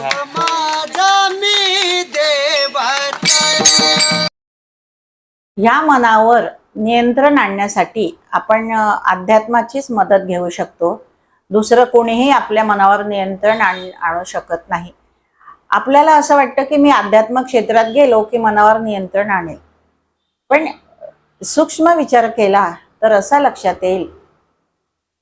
देव माझा मी या मनावर नियंत्रण आणण्यासाठी आपण अध्यात्माचीच मदत घेऊ शकतो. दुसरं कोणीही आपल्या मनावर नियंत्रण आण आणू शकत नाही. आपल्याला असं वाटतं की मी अध्यात्म क्षेत्रात गेलो की मनावर नियंत्रण आणेल. पण सूक्ष्म विचार केला तर असा लक्षात येईल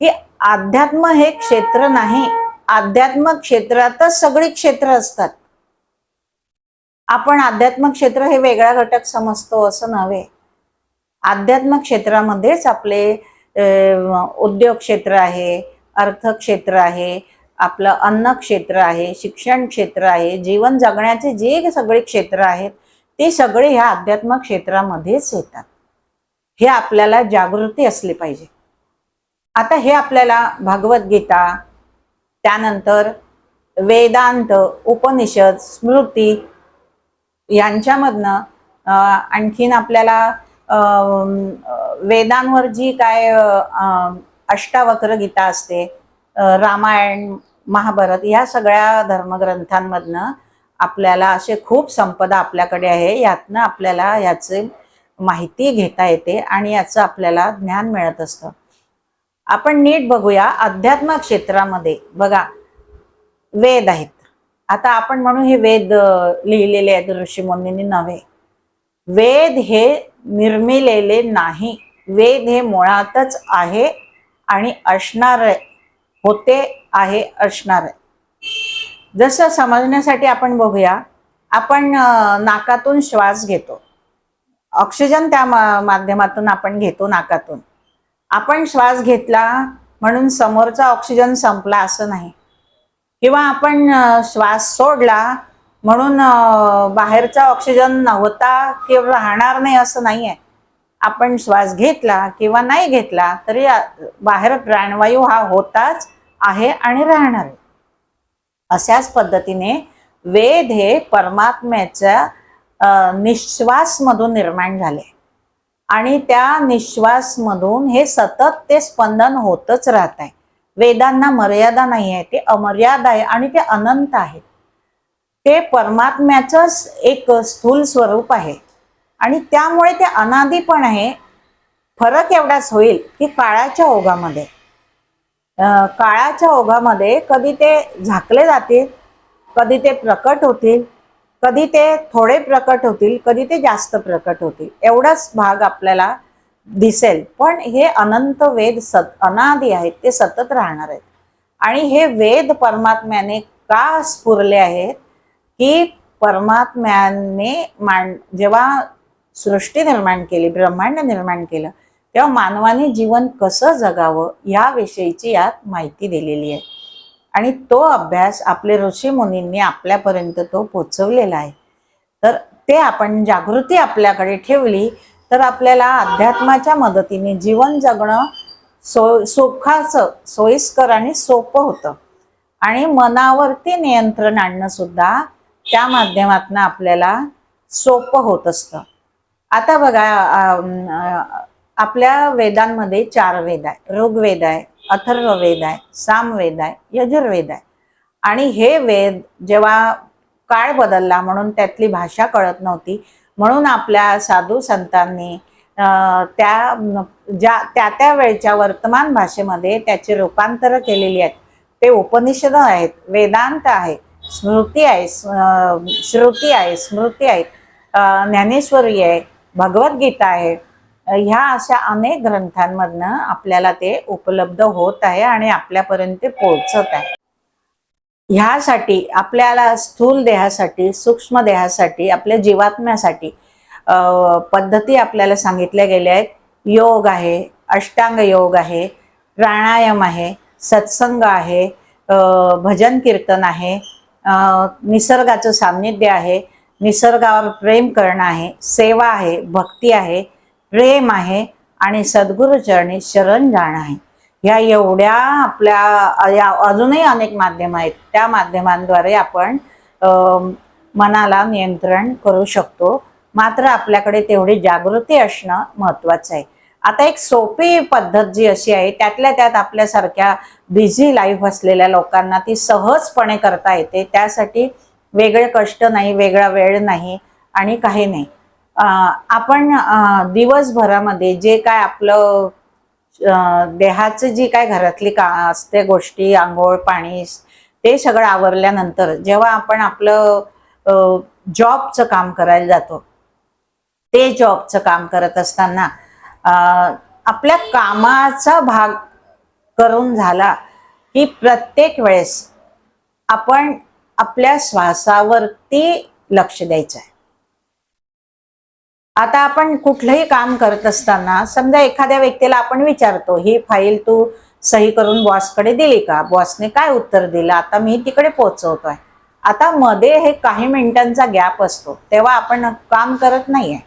की अध्यात्म हे क्षेत्र नाही अध्यात्म क्षेत्रातच सगळी क्षेत्र असतात. आपण अध्यात्म क्षेत्र हे वेगळा घटक समजतो असं नव्हे. अध्यात्म क्षेत्रामध्येच आपले उद्योग क्षेत्र आहे अर्थ क्षेत्र आहे आपलं अन्न क्षेत्र आहे शिक्षण क्षेत्र आहे जीवन जगण्याचे जे सगळे क्षेत्र आहेत ते सगळे ह्या अध्यात्म क्षेत्रामध्येच येतात. हे आपल्याला जागृती असली पाहिजे. आता हे आपल्याला भगवद्गीता त्यानंतर वेदांत उपनिषद स्मृती यांच्यामधनं आणखीन आपल्याला वेदांवर जी काय अष्टावक्र गीता असते रामायण महाभारत ह्या सगळ्या धर्मग्रंथांमधनं आपल्याला असे खूप संपदा आपल्याकडे आहे. यातनं आपल्याला याचे माहिती घेता येते आणि याचं आपल्याला ज्ञान मिळत असतं. आपण नीट बघूया अध्यात्म क्षेत्रामध्ये. बघा वेद आहेत. आता आपण म्हणू हे वेद लिहिलेले आहेत ऋषीमुनींनी नव्हे. वेद हे निर्मिलेले नाही. वेद हे मुळातच आहे आणि असणार होते आहे असणार. आहे जसं समजण्यासाठी आपण बघूया आपण नाकातून श्वास घेतो. ऑक्सिजन त्या माध्यमातून आपण घेतो नाकातून. आपण श्वास घेतला म्हणून समोरचा ऑक्सिजन संपला असं नाही. किंवा आपण श्वास सोडला म्हणून बाहेरचा ऑक्सिजन नव्हता किंवा राहणार नाही असं नाही आहे आपण श्वास घेतला किंवा नाही घेतला तरी बाहेर प्राणवायू हा होताच आहे आणि राहणार अशाच पद्धतीने वेद हे परमात्म्याच्या निश्वासमधून निर्माण झाले. आणि त्या निश्वासमधून हे सतत ते स्पंदन होतच राहत आहे. वेदांना मर्यादा नाही आहे ते अमर्याद आहे आणि ते अनंत आहे. ते परमात्म्याचंच एक स्थूल स्वरूप आहे. आणि त्यामुळे ते अनादी पण आहे. फरक एवढाच होईल की काळाच्या ओघामध्ये. काळाच्या ओघामध्ये कधी ते झाकले जातील कधी ते प्रकट होतील कधी ते थोडे प्रकट होतील कधी ते जास्त प्रकट होतील. एवढाच भाग आपल्याला दिसेल. पण हे अनंत वेद सत अनादी आहेत ते सतत राहणार आहेत. आणि हे वेद परमात्म्याने का स्फुरले आहेत? की परमात्म्याने मान जेव्हा सृष्टी निर्माण केली ब्रह्मांड निर्माण केलं तेव्हा मानवाने जीवन कसं जगावं? याविषयीची यात माहिती दिलेली आहे. आणि तो अभ्यास आपले ऋषी मुनींनी आपल्यापर्यंत तो पोचवलेला आहे. तर ते आपण जागृती आपल्याकडे ठेवली तर आपल्याला अध्यात्माच्या मदतीने जीवन जगणं सो सुखाचं सोयीस्कर आणि सोपं होतं. आणि मनावरती नियंत्रण आणणं सुद्धा त्या माध्यमातून आपल्याला सोपं होत असतं. आता बघा आपल्या वेदांमध्ये चार वेद आहे ऋग्वेद आहे अथर्ववेद आहे सामवेद आहे यजुर्वेद आहे. आणि हे वेद जेव्हा काळ बदलला म्हणून त्यातली भाषा कळत नव्हती म्हणून आपल्या साधू संतांनी त्या ज्या त्या त्या वेळच्या वर्तमान भाषेमध्ये त्याची रूपांतर केलेली आहेत. ते उपनिषद आहेत वेदांत आहे स्मृती आहे श्रुती आहे स्मृती आहे ज्ञानेश्वरी आहे भगवद्गीता आहे ह्या अशा अनेक ग्रंथांमधनं आपल्याला ते उपलब्ध होत आहे आणि आपल्यापर्यंत ते पोहोचत आहे. ह्यासाठी आपल्याला स्थूल देहासाठी सूक्ष्म देहासाठी आपल्या जीवात्म्यासाठी पद्धती आपल्याला सांगितल्या गेल्या आहेत. योग आहे अष्टांग योग आहे प्राणायाम आहे सत्संग आहे भजन कीर्तन आहे निसर्गाचं सान्निध्य आहे निसर्गावर प्रेम करणं आहे सेवा आहे भक्ती आहे प्रेम आहे आणि सद्गुरुचरणी शरण जाणं आहे. ह्या एवढ्या आपल्या या अजूनही अनेक माध्यम आहेत. त्या माध्यमांद्वारे आपण मनाला नियंत्रण करू शकतो. मात्र आपल्याकडे तेवढी जागृती असणं महत्वाचं आहे. आता एक सोपी पद्धत जी अशी आहे त्यातल्या त्यात आपल्यासारख्या बिझी लाईफ असलेल्या लोकांना ती सहजपणे करता येते. त्यासाठी वेगळे कष्ट नाही वेगळा वेळ नाही आणि काही नाही. आपण दिवसभरामध्ये जे काय आपलं देहाचं जी काय घरातली का असते गोष्टी आंघोळ पाणी ते सगळं आवरल्यानंतर जेव्हा आपण आपलं जॉबचं काम करायला जातो ते जॉबचं काम करत असताना आपल्या कामाचा भाग करून झाला की प्रत्येक वेळेस आपण आपल्या श्वासावरती लक्ष द्यायचं आहे. आता आपण कुठलंही काम करत असताना समजा एखाद्या व्यक्तीला आपण विचारतो ही फाईल तू सही करून बॉसकडे दिली का? बॉसने काय उत्तर दिलं? आता मी तिकडे पोहोचवतोय. आता मध्ये हे काही मिनिटांचा गॅप असतो तेव्हा आपण काम करत नाहीये.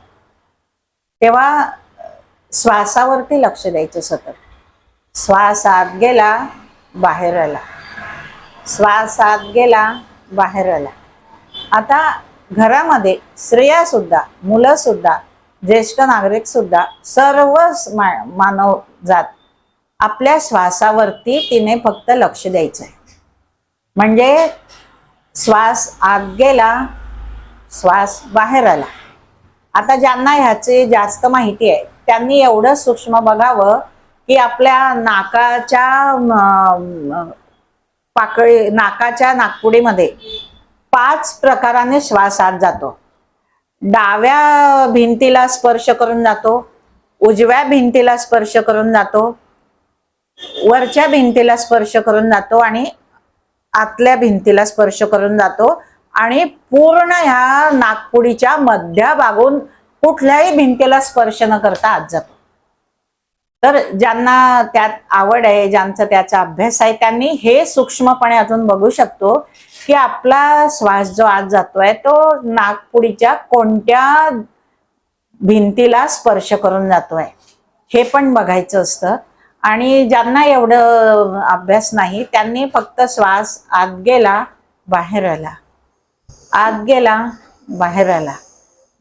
तेव्हा श्वासावरती लक्ष द्यायचं सतत. श्वास आत गेला बाहेर आला. श्वास आत गेला बाहेर आला. आता घरामध्ये स्त्रिया सुद्धा मुलं सुद्धा ज्येष्ठ नागरिक सुद्धा सर्व मानव जात आपल्या श्वासावरती तिने फक्त लक्ष द्यायचं आहे म्हणजे श्वास आत गेला श्वास बाहेर आला. आता ज्यांना ह्याची जास्त माहिती आहे त्यांनी एवढं सूक्ष्म बघावं की आपल्या नाकाच्या पाकळी नाकाच्या नागपुडीमध्ये पाच प्रकाराने श्वास आत जातो. डाव्या भिंतीला स्पर्श करून जातो उजव्या भिंतीला स्पर्श करून जातो वरच्या भिंतीला स्पर्श करून जातो आणि आतल्या भिंतीला स्पर्श करून जातो आणि पूर्ण ह्या नागपुडीच्या मध्याभागून कुठल्याही भिंतीला स्पर्श न करता आत जातो. तर ज्यांना त्यात आवड आहे ज्यांचा त्याचा अभ्यास आहे त्यांनी हे सूक्ष्मपणे अजून बघू शकतो की आपला श्वास जो आत जातोय तो नागपुडीच्या कोणत्या भिंतीला स्पर्श करून जातोय? हे पण बघायचं असतं. आणि ज्यांना एवढं अभ्यास नाही त्यांनी फक्त श्वास आत गेला बाहेर आला. आत गेला बाहेर आला.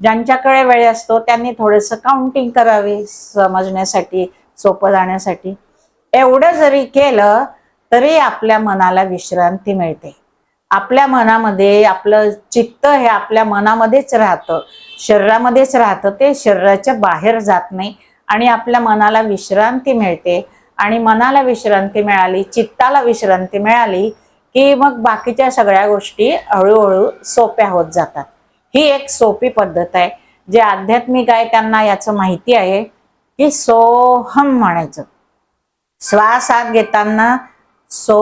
ज्यांच्याकडे वेळ असतो त्यांनी थोडंसं काउंटिंग करावी समजण्यासाठी सोपं जाण्यासाठी. एवढं जरी केलं तरी आपल्या मनाला विश्रांती मिळते. आपल्या मनामध्ये आपलं चित्त हे आपल्या मनामध्येच राहतं. शरीरामध्येच राहतं. ते शरीराच्या बाहेर जात नाही आणि आपल्या मनाला विश्रांती मिळते. आणि मनाला विश्रांती मिळाली चित्ताला विश्रांती मिळाली की मग बाकीच्या सगळ्या गोष्टी हळूहळू सोप्या होत जातात. ही एक सोपी पद्धत आहे. जे आध्यात्मिक आहे त्यांना याचं माहिती आहे की सोहम म्हणायचं. श्वास आत घेताना सो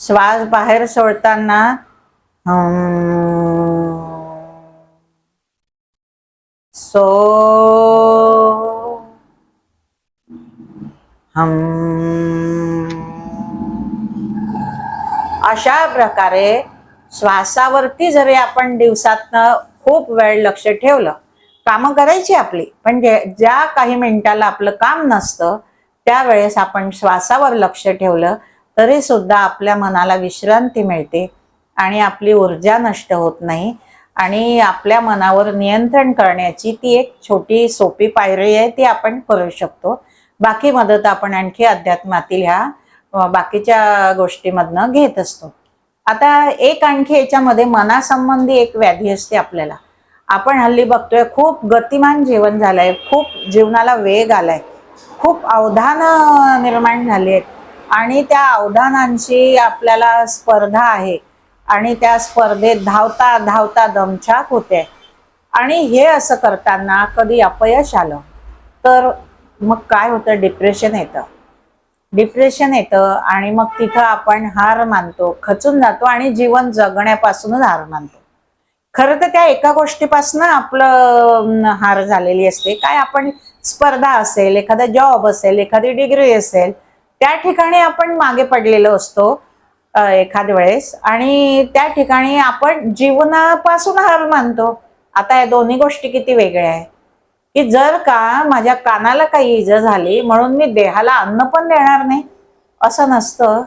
श्वास बाहेर सोडताना सो हम अशा प्रकारे श्वासावरती जरी आपण दिवसातनं खूप वेळ लक्ष ठेवलं कामं करायची आपली पण जे ज्या काही मिनिटाला आपलं काम नसतं त्यावेळेस आपण श्वासावर लक्ष ठेवलं तरी सुद्धा आपल्या मनाला विश्रांती मिळते आणि आपली ऊर्जा नष्ट होत नाही. आणि आपल्या मनावर नियंत्रण करण्याची ती एक छोटी सोपी पायरी आहे ती आपण करू शकतो. बाकी मदत आपण आणखी अध्यात्मातील ह्या बाकीच्या गोष्टीमधनं घेत असतो. आता एक आणखी याच्यामध्ये मनासंबंधी एक व्याधी असते आपल्याला. आपण हल्ली बघतोय खूप गतिमान जीवन झालंय खूप जीवनाला वेग आलाय. खूप अवधानं निर्माण झाली आहेत आणि त्या अवधानांची आपल्याला स्पर्धा आहे. आणि त्या स्पर्धेत धावता धावता दमछाक होते. आणि हे असं करताना कधी अपयश आलं? तर मग काय होतं? डिप्रेशन येतं. डिप्रेशन येतं आणि मग तिथं आपण हार मानतो खचून जातो आणि जीवन जगण्यापासूनच हार मानतो. खरं तर त्या एका गोष्टीपासून आपलं हार झालेली असते. काय आपण स्पर्धा असेल एखादा जॉब असेल एखादी डिग्री असेल त्या ठिकाणी आपण मागे पडलेलो असतो एखाद्या वेळेस. आणि त्या ठिकाणी आपण जीवनापासून हार मानतो. आता या दोन्ही गोष्टी किती वेगळ्या आहे की जर का माझ्या कानाला काही इजा झाली म्हणून मी देहाला अन्न पण देणार नाही. असं नसतं.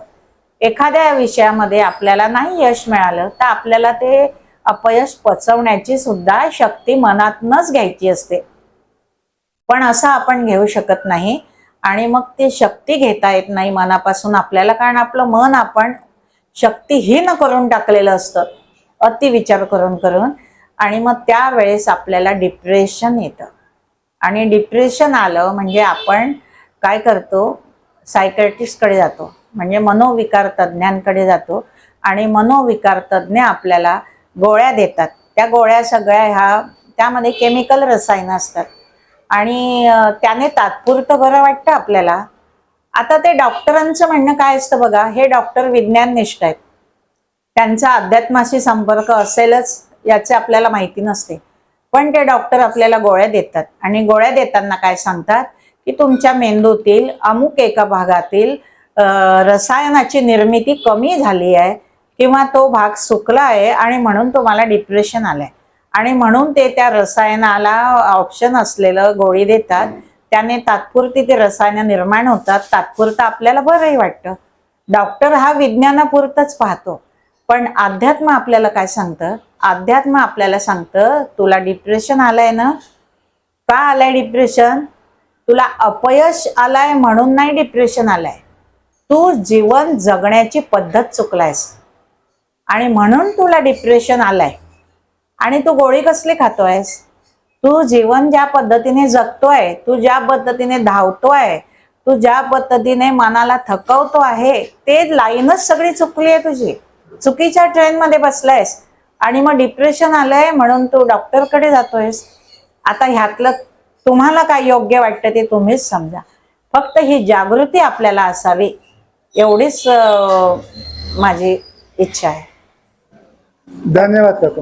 एखाद्या विषयामध्ये आपल्याला नाही यश मिळालं तर आपल्याला ते अपयश पचवण्याची सुद्धा शक्ती मनातनच घ्यायची असते. पण असं आपण घेऊ शकत नाही. आणि मग ती शक्ती घेता येत नाही मनापासून. आपल्याला कारण आपलं मन आपण शक्तीहीन करून टाकलेलं असतं. अतिविचार करून करून. आणि मग त्यावेळेस आपल्याला डिप्रेशन येतं. आणि डिप्रेशन आलं म्हणजे आपण काय करतो? सायकॅट्रिस्टकडे जातो. म्हणजे मनोविकार तज्ज्ञांकडे जातो. आणि मनोविकार तज्ज्ञ आपल्याला गोळ्या देतात. त्या गोळ्या सगळ्या ह्या त्यामध्ये केमिकल रसायनं असतात. आणि त्याने तात्पुरतं बरं वाटतं आपल्याला. आता ते डॉक्टरांचं म्हणणं काय असतं बघा हे डॉक्टर विज्ञाननिष्ठ आहेत. त्यांचा अध्यात्माशी संपर्क असेलच याचे आपल्याला माहिती नसते. पण ते डॉक्टर आपल्याला गोळ्या देतात आणि गोळ्या देताना काय सांगतात? की तुमच्या मेंदूतील अमुक एका भागातील रसायनाची निर्मिती कमी झाली आहे किंवा तो भाग सुकला आहे आणि म्हणून तुम्हाला डिप्रेशन आलंय. आणि म्हणून ते त्या रसायनाला ऑप्शन असलेलं गोळी देतात. त्याने तात्पुरती ते रसायनं निर्माण होतात. तात्पुरतं आपल्याला बरंही वाटतं. डॉक्टर हा विज्ञानापुरतच पाहतो. पण अध्यात्म आपल्याला काय सांगतं? अध्यात्म आपल्याला सांगतं तुला डिप्रेशन आलंय ना? का आलंय डिप्रेशन तुला अपयश आलाय म्हणून नाही डिप्रेशन आलंय. तू जीवन जगण्याची पद्धत चुकलायस. आणि म्हणून तुला डिप्रेशन आलंय. आणि तू गोळी कसली खातोयस? तू जीवन ज्या पद्धतीने जगतोय तू ज्या पद्धतीने धावतोय तू ज्या पद्धतीने मनाला थकवतो आहे ते लाईनच सगळी चुकली आहे तुझी. चुकीच्या ट्रेनमध्ये बसलायस आणि मग डिप्रेशन आलंय म्हणून तू डॉक्टरकडे जातोयस. आता ह्यातलं तुम्हाला काय योग्य वाटतं ते तुम्हीच समजा. फक्त ही जागृती आपल्याला असावी एवढीच माझी इच्छा आहे. धन्यवाद काका.